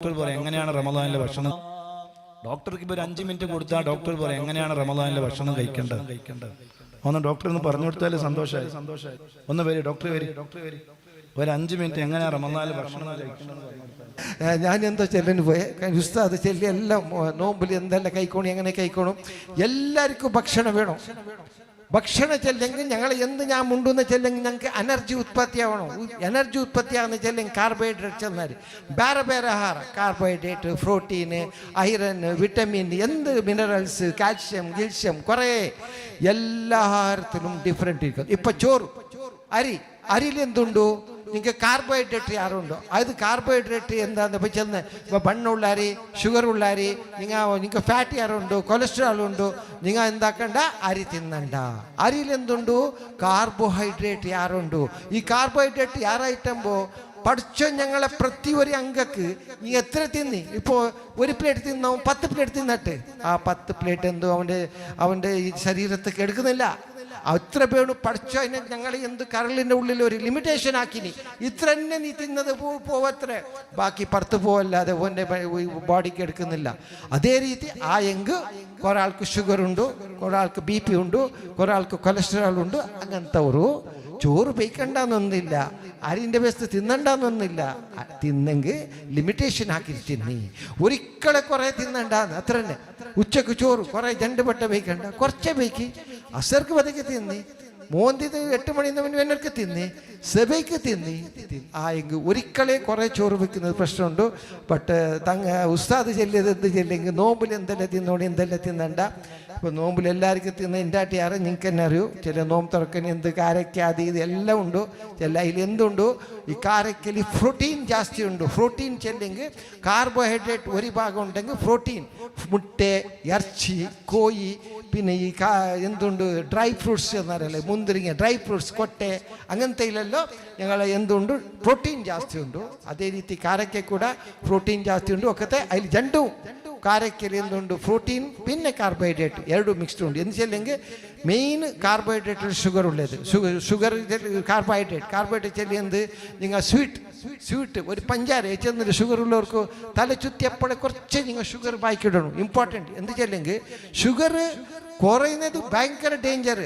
Doctor പറയും എങ്ങനെയാണ് റമദാനിലെ ഭക്ഷണം? ഡോക്ടർക്ക് ഇപ്പോൾ ഒരു അഞ്ച് മിനിറ്റ് കൊടുത്താൽ ഡോക്ടർ പറയും എങ്ങനെയാണ് റമദാനിലെ ഭക്ഷണം കഴിക്കേണ്ടത്? ഒന്ന് ഡോക്ടർ ഒന്ന് പറഞ്ഞു കൊടുത്താലേ സന്തോഷമായി. സന്തോഷമായി ഒന്ന് വരി ഡോക്ടർ വരി. ഡോക്ടർ വരി ഒരു അഞ്ച് മിനിറ്റ് എങ്ങനെയാണ് റമദാനിലെ ഭക്ഷണം ഞാൻ എന്തോ ചെല്ലിന് പോയെ. ഉസ്താദ് ചെല്ലി എല്ലാം നോമ്പിൽ എന്തെല്ലാം കൈക്കോണി എങ്ങനെ കൈക്കോണം എല്ലാവർക്കും ഭക്ഷണം വേണം. ഭക്ഷണ ചെല്ലെങ്കിൽ ഞങ്ങൾ എന്ത് ഞാൻ മുണ്ടുന്ന ചെല്ലെങ്കിൽ ഞങ്ങൾക്ക് എനർജി ഉത്പത്തിയാവണം. എനർജി ഉത്പത്തിയാകുന്ന ചെല്ലെങ്കിൽ കാർബോഹൈഡ്രേറ്റ് ചെന്നാൽ വേറെ വേറെ ആഹാരം. കാർബോഹൈഡ്രേറ്റ് പ്രോട്ടീന് ഐറൻ വിറ്റമിൻ എന്ത് മിനറൽസ് കാൽഷ്യം ഗിൽഷ്യം കുറേ. എല്ലാ ആഹാരത്തിലും ഡിഫറെന്റ് ഇരിക്കും. ഇപ്പം ചോറ്. അരി. അരിയിൽ എന്തുണ്ടോ? നിങ്ങൾക്ക് കാർബോഹൈഡ്രേറ്റ് യാറുണ്ടോ? അത് കാർബോഹൈഡ്രേറ്റ് എന്താന്ന്? ഇപ്പോൾ ചെന്ന് ഇപ്പോൾ ബണ്ണുള്ളാരി ഷുഗർ ഉള്ളാരി നിങ്ങൾ നിങ്ങൾക്ക് ഫാറ്റ് യാറുണ്ടോ? കൊളസ്ട്രോൾ ഉണ്ടോ? നിങ്ങൾ എന്താക്കണ്ട? അരി തിന്നണ്ട. അരിയിൽ എന്തുണ്ടു? കാർബോഹൈഡ്രേറ്റ് യാറുണ്ടോ. ഈ കാർബോഹൈഡ്രേറ്റ് യാറായിട്ടുമ്പോൾ പഠിച്ച ഞങ്ങളെ പ്രതി ഒരു അംഗക്ക് നീ എത്ര തിന്നി? ഇപ്പോൾ ഒരു പ്ലേറ്റ് തിന്നാവും പത്ത് പ്ലേറ്റ് തിന്നട്ടെ. ആ പത്ത് പ്ലേറ്റ് എന്തോ അവന്റെ അവന്റെ ഈ ശരീരത്തേക്ക് എടുക്കുന്നില്ല. അത്ര പേണ് പഠിച്ചോ അതിനെ ഞങ്ങൾ എന്ത് കരളിന്റെ ഉള്ളിൽ ഒരു ലിമിറ്റേഷൻ ആക്കിനി. ഇത്ര തന്നെ നീ തിന്നത് പോവത്ര. ബാക്കി പുറത്ത് പോവല്ലാതെ ഓന്റെ ബോഡിക്ക് എടുക്കുന്നില്ല. അതേ രീതി ആ എങ്ക് ഒരാൾക്ക് ഷുഗർ ഉണ്ട് ഒരാൾക്ക് ബി പി ഉണ്ട് ഒരാൾക്ക് കൊളസ്ട്രോൾ ഉണ്ട് അങ്ങനത്തെ ഒരു ചോറ് ബേക്കണ്ടെന്നൊന്നില്ല അരിന്റെ ബെസ്റ്റ് തിന്നണ്ടെന്നൊന്നില്ല. തിന്നെങ്കിൽ ലിമിറ്റേഷൻ ആക്കി തിന്നി ഒരിക്കലെ കുറേ തിന്നണ്ടെന്ന്. അത്ര തന്നെ ഉച്ചയ്ക്ക് ചോറ് കുറേ രണ്ട് പെട്ട പെയ്ക്കണ്ട കുറച്ചേ പെയ്ക്ക് അസർക്ക് പതുക്കെ തിന്നി. മോന്തിത് എട്ട് മണിന്ന് എന്നൊക്കെ തിന്നി സെബയ്ക്ക് തിന്നി. ആ എങ്കിൽ ഒരിക്കലെ കുറേ ചോറ് വെക്കുന്നത് പ്രശ്നമുണ്ട്. ബട്ട് തങ്ങ ഉസ്താദ് ചെല്ലിയത് എന്ത് ചെല്ലെങ്കിൽ നോമ്പിൽ എന്തെല്ലാം തിന്നോണി എന്തെല്ലാം തിന്നണ്ട. അപ്പോൾ നോമ്പിൽ എല്ലാവർക്കും തിന്ന് ഇൻഡാട്ടി ആറ് നിങ്ങൾക്ക് തന്നെ അറിയൂ. ചില നോമ്പ് തുറക്കൻ എന്ത് കാരക്കാതി ഇത് ഇതെല്ലാം ഉണ്ടു. ചില അതിൽ എന്തുണ്ടു? ഈ കാരക്കലി പ്രോട്ടീൻ ജാസ്തി ഉണ്ട്. പ്രോട്ടീൻ ചെല്ലെങ്കിൽ കാർബോഹൈഡ്രേറ്റ് ഒരു ഭാഗം ഉണ്ടെങ്കിൽ പ്രോട്ടീൻ. മുട്ട ഇറച്ചി കോഴി പിന്നെ ഈ കാ എന്തുണ്ട് ഡ്രൈ ഫ്രൂട്ട്സ് എന്നറിയല്ലേ മുന്തിരിങ്ങ ഡ്രൈ ഫ്രൂട്ട്സ് ಕೊಟ್ಟೆ അങ്ങനത്തെയിലെല്ലോ ഞങ്ങൾ എന്തുണ്ട് പ്രോട്ടീൻ ജാസ്തി ഉണ്ട് രീതി ರೀತಿ കൂടെ പ്രോട്ടീൻ ಪ್ರೋಟೀನ್ ಜಾಸ್ತಿ ಉಂಟು ಒಕ್ಕತ್ತೆ രണ്ടും ಜಂಡು എന്തുണ്ട് പ്രോട്ടീൻ പിന്നെ ಪಿನ್ನೆ ಕಾರ್ಬೋಹೈಡ್ರೇಟ್ ಎರಡು ಮಿಕ್ಸ್ಡ್ ಉಂಟು ಎಂದೆಂಗೆ മെയിൻ കാർബോഹൈഡ്രേറ്റിൽ ഷുഗർ ഉള്ളത് ഷുഗർ ഷുഗർ കാർബോഹൈഡ്രേറ്റ് കാർബോഹൈഡ്രേറ്റ് ചെല്ലി എന്ത് നിങ്ങൾ സ്വീറ്റ് സ്വീറ്റ് ഒരു പഞ്ചാര ചെന്നിട്ട് ഷുഗർ ഉള്ളവർക്ക് തല ചുറ്റി എപ്പോഴും കുറച്ച് നിങ്ങൾ ഷുഗർ ബാക്കി ഇടണം ഇമ്പോർട്ടൻറ്റ് എന്ത് ചെല്ലെങ്കിൽ ഷുഗർ കുറയുന്നത് ഭയങ്കര ഡേഞ്ചർ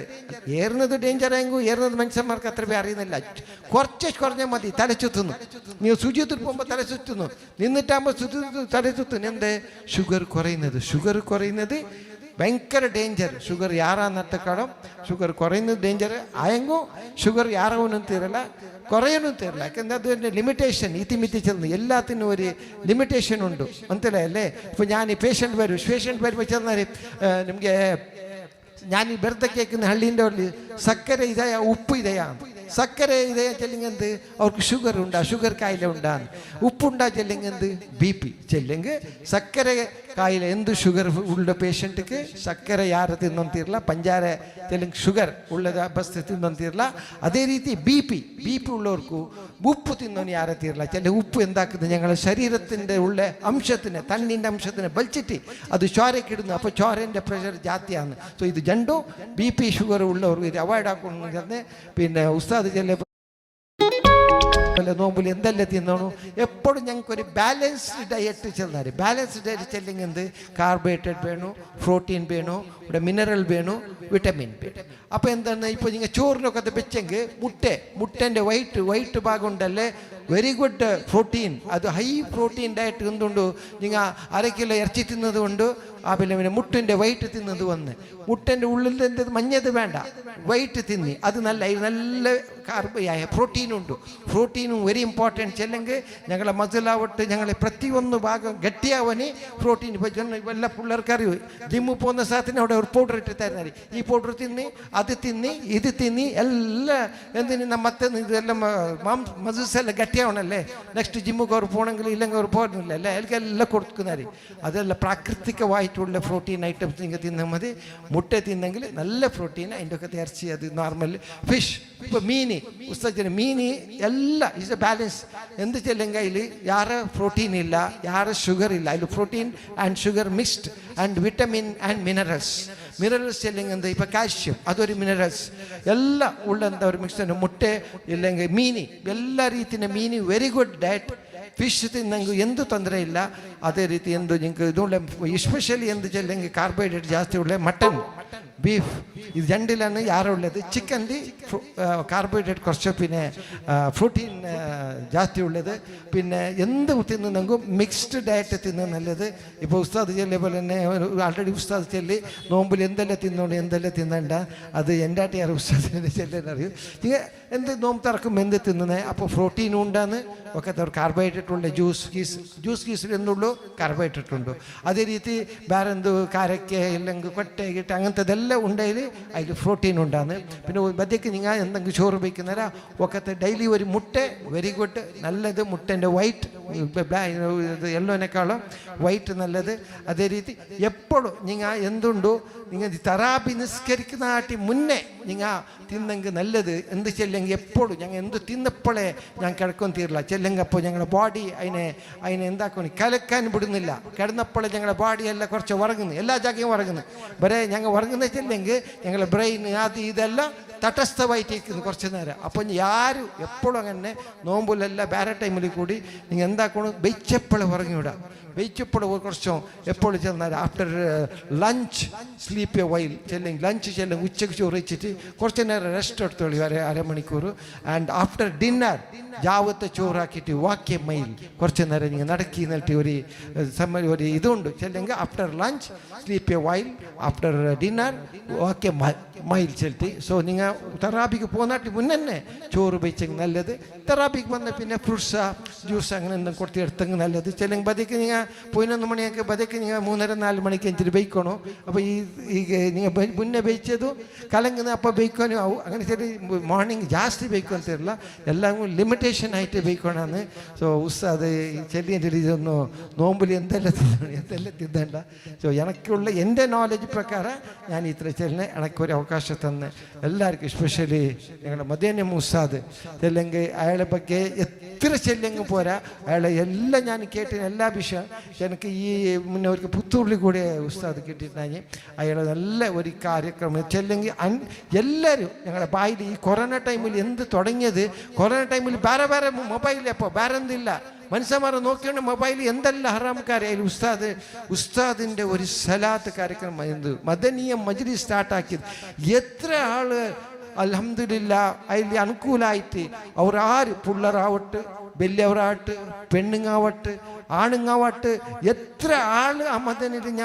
ഏറുന്നത് ഡേഞ്ചർ ആയെങ്കിൽ ഏറുന്നത് മനുഷ്യന്മാർക്ക് അത്ര പേ അറിയുന്നില്ല. കുറച്ച് കുറഞ്ഞാൽ മതി തല ചുറ്റുന്നു നീ സുജിത്തിൽ പോകുമ്പോൾ തല ചുറ്റുന്നു നിന്നിട്ടാകുമ്പോൾ തലച്ചുത്തുന്നു എന്ത്? ഷുഗർ കുറയുന്നത് ഷുഗർ കുറയുന്നത് ഭയങ്കര ഡേഞ്ചർ ഷുഗർ യാറാ നട്ടക്കടം ഷുഗർ കുറയുന്നത് ഡേഞ്ചർ ആയെങ്കോ ഷുഗർ യാറവനും തീരല കുറയണം തീരല അതിന്റെ ലിമിറ്റേഷൻ ഇത്തിമിത്തി ചെന്ന് എല്ലാത്തിനും ഒരു ലിമിറ്റേഷൻ ഉണ്ട്. മനസ്സിലായി അല്ലേ? ഇപ്പൊ ഞാൻ ഈ പേഷ്യന്റ് വരും. പേഷ്യന്റ് വരുമ്പോൾ ചെന്നാൽ നമുക്ക് ഞാൻ ഈ ബെർത്ത കേൾക്കുന്ന ഉള്ളിൽ സക്കര ഇതായ ഉപ്പ് ഇതയാണ് സക്കര ഇതയാ ചെല്ലിങ്ങെന്ത് അവർക്ക് ഷുഗർ ഉണ്ടാ ഷുഗർ കായില ഉണ്ടാന്ന് ഉപ്പുണ്ടാ ചെല്ലിങ്ങെന്ത് ബി പി ചെല്ലെങ്കിൽ സക്കര കായില എന്ത് ഷുഗർ ഉള്ള പേഷ്യൻറ്റിക്ക് ಸಕ್ಕರೆ ಯಾರು ತಿನ್ನೊಂತಿರಲ್ಲ ಪಂಜಾರ ತೆಲಂಗ್ ಶುಗರ್ ಉಳ್ಳದ ಬಸ್ ತಿನ್ನೊಂತಿರಲ್ಲ ಅದೇ ರೀತಿ ಬಿ ಪಿ ಬಿ ಪಿ ഉള്ളവർക്കു ഉപ്പ് തിന്നോന് ಯಾರ തീരില്ല ചില ഉപ്പ് എന്താക്കുന്നത് ഞങ്ങളുടെ ശരീരത്തിൻ്റെ ഉള്ള അംശത്തിന് തണ്ണിൻ്റെ അംശത്തിന് വലിച്ചിട്ട് അത് ചോരക്കിടുന്നു അപ്പോൾ ചോരൻ്റെ പ്രഷർ ജാത്തിയാണ് സോ ഇത് ജണ്ടു ബി പി ഷുഗർ ഉള്ളവർക്ക് ഇത് അവോയ്ഡ് ആക്കണം പിന്നെ ഉസ്താദ് ചെല്ല പോലെ നോമ്പിൽ എന്തെല്ലാം തിന്നണു? എപ്പോഴും ഞങ്ങൾക്ക് ഒരു ബാലൻസ്ഡ് ഡയറ്റ് ചെന്നാൽ ബാലൻസ്ഡ് ഡയറ്റ് ചെല്ലെങ്കിൽ എന്ത്? കാർബോഹൈഡ്രേറ്റ് വേണു പ്രോട്ടീൻ വേണു ഇവിടെ മിനറൽ വേണു വിറ്റമിൻ വേണു. അപ്പോൾ എന്താണ്? ഇപ്പോൾ നിങ്ങൾ ചോറിനൊക്കെ അത് വെച്ചെങ്കിൽ മുട്ട മുട്ടന്റെ വൈറ്റ് വൈറ്റ് ഭാഗം ഉണ്ടല്ലേ? വെരി ഗുഡ് പ്രോട്ടീൻ അത് ഹൈ പ്രോട്ടീൻ ഡയറ്റ് എന്തുകൊണ്ട് നിങ്ങൾ അര കിലോ ഇറച്ചി തിന്നത് കൊണ്ട് ആ പിന്നെ പിന്നെ മുട്ടിന്റെ വൈറ്റ് തിന്നത് വന്ന്. മുട്ടന്റെ ഉള്ളിൽ എന്ത് മഞ്ഞത് വേണ്ട. വൈറ്റ് തിന്നി. അത് നല്ല നല്ല കാർബയായ പ്രോട്ടീൻ ഉണ്ട്. പ്രോട്ടീനും വെരി ഇമ്പോർട്ടന്റ് ചെല്ലെങ്കിൽ ഞങ്ങളെ മസിലാവട്ട് ഞങ്ങളെ പ്രതിയൊന്ന് ഭാഗം ഗട്ടിയാവന് പ്രോട്ടീൻ ഇപ്പോൾ വല്ല പിള്ളേർക്ക് അറിയൂ? ജിമ്മിൽ പോകുന്ന സ്ഥലത്തിന് അവിടെ ഒരു പൗഡർ ഇട്ട് തരുന്നത് ഈ പൗഡർ തിന്നി അത് തിന്നി ഇത് തിന്നി എല്ലാം എന്തിനാ നമ്മത്തെ ഇതെല്ലാം മാംസ മസിൽസ് എല്ലാം നെക്സ്റ്റ് ജിമ്മിൽ കയറി പോകണമെങ്കിൽ ഇല്ലെങ്കിൽ അവർ പോകുന്നില്ല അല്ലേ? അതിലെല്ലാം കൊടുക്കുന്നതായി അതല്ല പ്രാകൃതികമായിട്ടുള്ള പ്രോട്ടീൻ ഐറ്റംസ് നിങ്ങൾ തിന്നാൽ മതി. മുട്ട തിന്നെങ്കിൽ നല്ല പ്രോട്ടീൻ അതിന്റെ ഒക്കെ ഇറച്ചി അത് നോർമൽ ഫിഷ് ഇപ്പോൾ മീൻ ഉസ്തജന് മീൻ എല്ലാം ഇസ് എ ബാലൻസ് എന്ത് ചെല്ലെങ്കിൽ അതിൽ യാറെ പ്രോട്ടീൻ ഇല്ല യാറെ ഷുഗർ ഇല്ല. അതിൽ protein and sugar mixed and vitamin and minerals minerals ചെല്ലെങ്കിൽ എന്താ ഇപ്പോൾ കാൽഷ്യം അതൊരു മിനറൽസ് എല്ലാം ഉള്ള എന്താ ഒരു മിക്സ് മുട്ട ഇല്ലെങ്കിൽ മീനി എല്ലാ ರೀತಿಯ ಮೀನು ವೆರಿ ಗುಡ್ ಡಯಟ್ ಫಿಶ್ ತಿನ್ನಂಗೆ ಎಂದೂ ತೊಂದರೆ ಇಲ್ಲ ಅದೇ ರೀತಿ ಎಂದು ನಿಂಗೆ ಇದುಳ್ಳೆ ಎಸ್ಪೆಷಲಿ ಎಂದು ಚೆಲ್ಲಂಗೆ ಕಾರ್ಬೋಹೈಡ್ರೇಟ್ ಜಾಸ್ತಿ ಉಳ್ಳೆ ಮಟನ್ ബീഫ് ഇത് രണ്ടിലാണ് യാറുള്ളത് ചിക്കനിൽ കാർബോഹൈഡ്രേറ്റ് കുറച്ച് പിന്നെ പ്രോട്ടീൻ ജാസ്തി ഉള്ളത് പിന്നെ എന്ത് തിന്നുന്നെങ്കും മിക്സ്ഡ് ഡയറ്റ് തിന്നു നല്ലത് ഇപ്പോൾ ഉസ്താദ് ചെല്ലിയ പോലെ തന്നെ ആൾറെഡി ഉസ്താദ് ചെല്ലി നോമ്പിൽ എന്തെല്ലാം തിന്നോണ്ട് എന്തെല്ലാം തിന്നണ്ട അത് എൻ്റെ ആട്ടി ആരും ഉസ്താദിനെ ചെല്ലാൻ അറിയും നിങ്ങൾ എന്ത് നോമ്പ് തുറക്കും എന്ത് തിന്നുന്നത് അപ്പോൾ പ്രോട്ടീൻ ഉണ്ടാന്ന് ഒക്കെ ಕಾರ್ಬೋಹೈಡ್ರೇಟ್ ಉಳ್ಳೆ ಜ್ಯೂಸ್ ಗೀಸ್ ಜ್ಯೂಸ್ ಗೀಸ್ಲು ಎಂದುಳ್ಳು ಕಾರ್ಬೋಹೈಡ್ರೇಟ್ ಉಂಟು ಅದೇ ರೀತಿ ಬೇರೆಂದು കാരക്ക ഇല്ലെങ്കിൽ കൊട്ട കിട്ട അങ്ങനത്തതെല്ലാം ഉണ്ടെങ്കിൽ അതിൽ പ്രോട്ടീൻ ഉണ്ടാന്ന്. പിന്നെ മധ്യക്ക് നിങ്ങൾ എന്തെങ്കിലും ചോറ് വയ്ക്കുന്നേരം ഒക്കത്തെ ഡെയിലി ഒരു മുട്ട വെരി ഗുഡ് നല്ലത് മുട്ടന്റെ വൈറ്റ് ഇത് യെല്ലോനേക്കാളും വൈറ്റ് നല്ലത്. അതേ രീതി എപ്പോഴും നിങ്ങൾ എന്തുണ്ടോ നിങ്ങൾ തറാബി നിസ്കരിക്കുന്ന ആട്ടി മുന്നേ നിങ്ങൾ തിന്നെങ്കിൽ നല്ലത്. എന്ത് ചെല്ലെങ്കിൽ എപ്പോഴും ഞങ്ങൾ എന്ത് തിന്നപ്പോഴേ ഞാൻ കിടക്കും തീരില്ല. ചെല്ലെങ്കിൽ അപ്പോൾ ഞങ്ങളുടെ ബോഡി അതിനെ അതിനെ എന്താക്കണം കലക്കാൻ വിടുന്നില്ല. കിടന്നപ്പോഴേ ഞങ്ങളുടെ ബോഡിയെല്ലാം കുറച്ച് ഉറങ്ങുന്നു എല്ലാ ജാഗയും ഉറങ്ങുന്നു വരെ ഞങ്ങൾ ഉറങ്ങുന്ന ചെല്ലെങ്കിൽ ഞങ്ങൾ ബ്രെയിൻ അത് ഇതെല്ലാം തട്ടസ്ഥമായിട്ടിരിക്കുന്നു കുറച്ച് നേരം. അപ്പം ആരും എപ്പോഴും അങ്ങനെ നോമ്പിലല്ല വേറെ ടൈമിൽ കൂടി നിങ്ങൾ എന്താക്കണം ഉറങ്ങി ഉറങ്ങിവിടാം വെച്ചപ്പോൾ കുറച്ചോ എപ്പോൾ ചെന്നാൽ after lunch sleep a while ചെല്ലെങ്കിൽ lunch ചെല്ലെങ്കിൽ ഉച്ചയ്ക്ക് ചോറ് വെച്ചിട്ട് കുറച്ച് നേരം റെസ്റ്റ് എടുത്തോളി അര അരമണിക്കൂർ. ആൻഡ് ആഫ്റ്റർ ഡിന്നർ ജാവത്തെ ചോറാക്കിയിട്ട് വാക്യ മൈൽ കുറച്ച് നേരം നിങ്ങൾ നടക്കി എന്നിട്ട് ഒരു സമയം ഒരു ഇതുണ്ട്. ചെല്ലെങ്കിൽ after lunch sleep a while after dinner okay mile ചെലുത്തി. സോ നിങ്ങൾ തെറാപ്പിക്ക് പോകുന്നാട്ടി മുന്നന്നെ ചോറ് വെച്ചെങ്കിൽ നല്ലത്. തെറാപ്പിക്ക് വന്ന പിന്നെ ഫ്രൂട്ട്സ് ജ്യൂസ് അങ്ങനെ എന്തും കൊടുത്ത് എടുത്തെങ്കിൽ നല്ലത്. ചെല്ലെങ്കിൽ പതിക്ക് നിങ്ങൾ പതിനൊന്ന് മണിയൊക്കെ പതിക്ക് നിങ്ങൾ മൂന്നര നാല് മണിക്ക് എനിക്ക് ബൈക്കണോ അപ്പോൾ ഈ ഈ നിങ്ങൾ മുന്നേ ബൈച്ചതും കലങ്ങുന്ന അപ്പോൾ ബൈക്കാനും ആവും. അങ്ങനെ ചെറിയ മോർണിംഗ് ജാസ്തി ബൈക്കാൻ തരില്ല എല്ലാം ലിമിറ്റേഷൻ ആയിട്ട് ബൈക്കണാന്ന് സോ ഉസ് ഉസ്താദ് ചെറിയ ഇതൊന്നും നോമ്പിൽ എന്തെല്ലാം എന്തെല്ലാം തിന്നണ്ട. സോ എനിക്കുള്ള എന്റെ നോളജ് പ്രകാരം ഞാൻ ഇത്ര ചെല്ലിന് എനക്കൊരു അവകാശം തന്ന് എല്ലാവർക്കും എസ്പെഷ്യലി ഞങ്ങളുടെ മധ്യാഹ്നം ഉസ്താദ് ചെല്ലെങ്കിൽ അയാളെ ಬಗ್ಗೆ എത്ര ചെല്ലെങ്കിൽ പോരാ അയാളെ എല്ലാം ഞാൻ കേട്ടിന് എല്ലാ വിഷയം എനിക്ക് ഈ മുന്നേ ഒരു പുത്തൂരിൽ കൂടെ ഉസ്താദ് കിട്ടിയിട്ടുണ്ടെങ്കിൽ അയാളെ നല്ല ഒരു കാര്യക്രമം ചെല്ലെങ്കിൽ അൻ എല്ലാവരും ഞങ്ങളുടെ ബായിൽ ഈ കൊറോണ ടൈമിൽ എന്ത് തുടങ്ങിയത് കൊറോണ ടൈമിൽ വേറെ വേറെ മൊബൈൽ അപ്പോൾ വേറെ എന്തില്ല മനുഷ്യന്മാരെ നോക്കിയാണ് മൊബൈൽ എന്തെല്ലാം ഹറാംകാരായാലും ഉസ്താദ് ഉസ്താദിന്റെ ഒരു സലാത്ത് കാര്യക്രമം എന്ത്? മദനീയ മജിലി സ്റ്റാർട്ടാക്കിയത്. എത്ര ആൾ അലഹമില്ല അതിൽ അനുകൂലമായിട്ട് അവർ ആര് പിള്ളേരാവട്ടെ വലിയവരാവട്ടെ പെണ്ണുങ്ങാവട്ടെ ആണുങ്ങാവട്ടെ എത്ര ആൾ ആ മദനിരിഞ്ഞ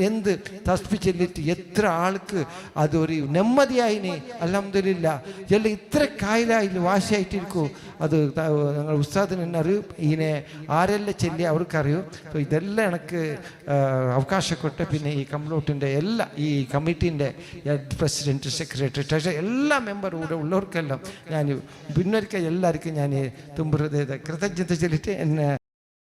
എന്ത് തസ്പിച്ചെല്ലിട്ട് എത്ര ആൾക്ക് അതൊരു നെമ്മതിയായിനെ. അലഹമില്ല എല്ലാം ഇത്ര കായലായി വാശിയായിട്ടിരിക്കൂ. അത് ഞങ്ങൾ ഉസ്താദിന് തന്നെ അറിയും. ഇതിനെ ആരെല്ലാം ചെല്ലി അവർക്കറിയും. അപ്പോൾ ഇതെല്ലാം എനിക്ക് അവകാശം പിന്നെ ഈ കമ്പ്ലൂട്ടിന്റെ എല്ലാ ഈ കമ്മിറ്റീന്റെ പ്രസിഡന്റ് സെക്രട്ടറി ട്രഷർ എല്ലാ മെമ്പറും കൂടെ ഉള്ളവർക്കെല്ലാം ഞാൻ പിന്നൊരിക്കൽ എല്ലാവർക്കും ഞാൻ തുമ്പുറത് കൃതജ്ഞത ചൊല്ലിട്ട് എന്നെ